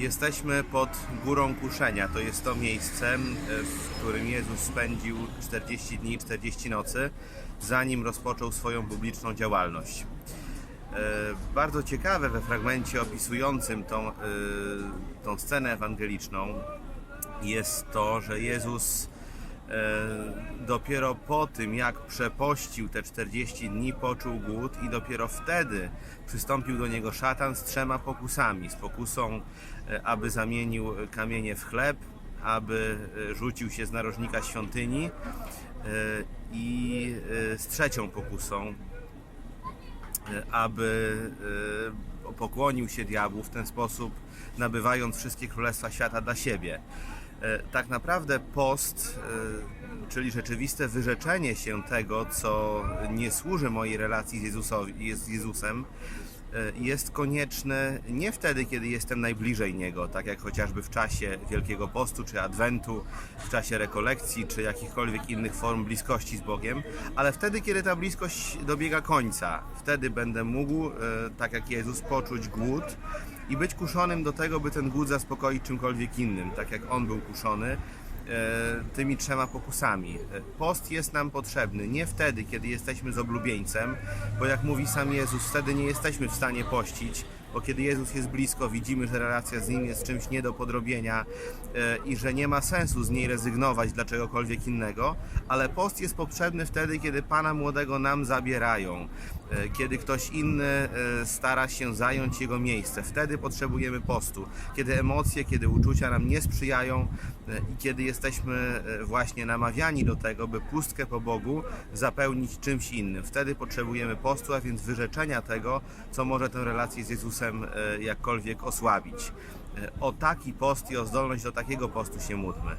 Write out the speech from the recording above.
Jesteśmy pod Górą Kuszenia. To jest to miejsce, e, w którym Jezus spędził 40 dni, 40 nocy, zanim rozpoczął swoją publiczną działalność. E, Bardzo ciekawe we fragmencie opisującym tą, e, tą scenę ewangeliczną jest to, że Jezus dopiero po tym, jak przepościł te 40 dni, poczuł głód i dopiero wtedy przystąpił do niego szatan z trzema pokusami. Z pokusą, e, aby zamienił kamienie w chleb, aby e, rzucił się z narożnika świątyni e, i e, z trzecią pokusą, e, aby e, pokłonił się diabłu w ten sposób, nabywając wszystkie królestwa świata dla siebie. E, Tak naprawdę post, e, czyli rzeczywiste wyrzeczenie się tego, co nie służy mojej relacji z, Jezusowi, z Jezusem, jest konieczne nie wtedy, kiedy jestem najbliżej Niego, tak jak chociażby w czasie Wielkiego Postu, czy Adwentu, w czasie rekolekcji, czy jakichkolwiek innych form bliskości z Bogiem, ale wtedy, kiedy ta bliskość dobiega końca. Wtedy będę mógł, e, tak jak Jezus, poczuć głód i być kuszonym do tego, by ten głód zaspokoić czymkolwiek innym, tak jak On był kuszony e, tymi trzema pokusami. E, Post jest nam potrzebny nie wtedy, kiedy jesteśmy z oblubieńcem, bo jak mówi sam Jezus, wtedy nie jesteśmy w stanie pościć, bo kiedy Jezus jest blisko, widzimy, że relacja z Nim jest czymś nie do podrobienia e, i że nie ma sensu z niej rezygnować dla czegokolwiek innego, ale post jest potrzebny wtedy, kiedy Pana Młodego nam zabierają, e, kiedy ktoś inny e, stara się zająć Jego miejsce. Wtedy potrzebujemy postu, kiedy emocje, kiedy uczucia nam nie sprzyjają i kiedy jesteśmy właśnie namawiani do tego, by pustkę po Bogu zapełnić czymś innym. Wtedy potrzebujemy postu, a więc wyrzeczenia tego, co może tę relację z Jezusem e, jakkolwiek osłabić. E, O taki post i o zdolność do takiego postu się módlmy.